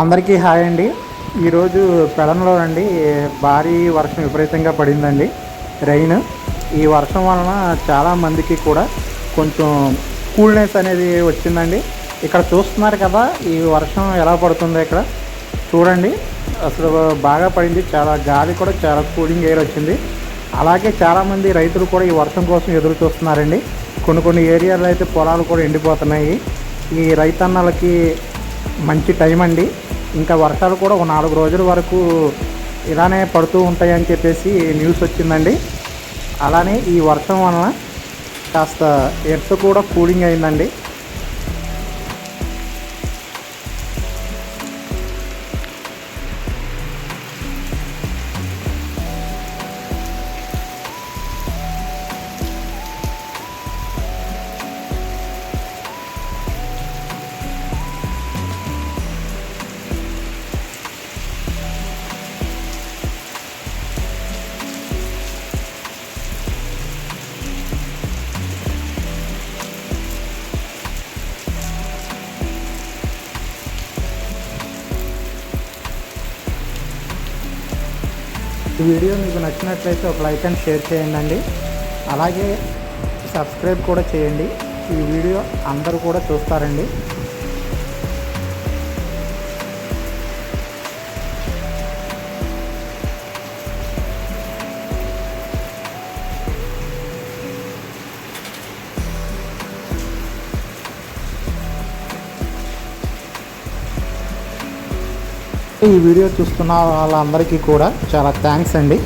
అందరికీ హాయ్ అండి. ఈరోజు పెడనలో అండి భారీ వర్షం విపరీతంగా పడిందండి. రైన్ ఈ వర్షం వలన చాలామందికి కూడా కొంచెం కూల్నెస్ అనేది వచ్చిందండి. ఇక్కడ చూస్తున్నారు కదా ఈ వర్షం ఎలా పడుతుందో ఇక్కడ. చూడండి అసలు బాగా పడింది. చాలా గాలి కూడా చాలా కూలింగ్ ఎయిర్ వచ్చింది. అలాగే చాలామంది రైతులు కూడా ఈ వర్షం కోసం ఎదురు చూస్తున్నారండి. కొన్ని కొన్ని ఏరియాలో అయితే పొలాలు కూడా ఎండిపోతున్నాయి. ఈ రైతన్నలకి మంచి టైం అండి. ఇంకా వర్షాలు కూడా ఒక నాలుగు రోజుల వరకు ఇలానే పడుతూ ఉంటాయని చెప్పేసి న్యూస్ వచ్చిందండి. అలానే ఈ వర్షం వలన కాస్త ఎర్త్ కూడా కూలింగ్ అయిందండి. ఈ వీడియో మీకు నచ్చినట్లయితే ఒక లైక్ అండ్ షేర్ చేయండి అలాగే సబ్స్క్రైబ్ కూడా చేయండి. ఈ వీడియో అందరూ కూడా చూస్తారండి. ఈ వీడియో చూస్తున్న వాళ్ళందరికీ కూడా చాలా థ్యాంక్స్ అండి.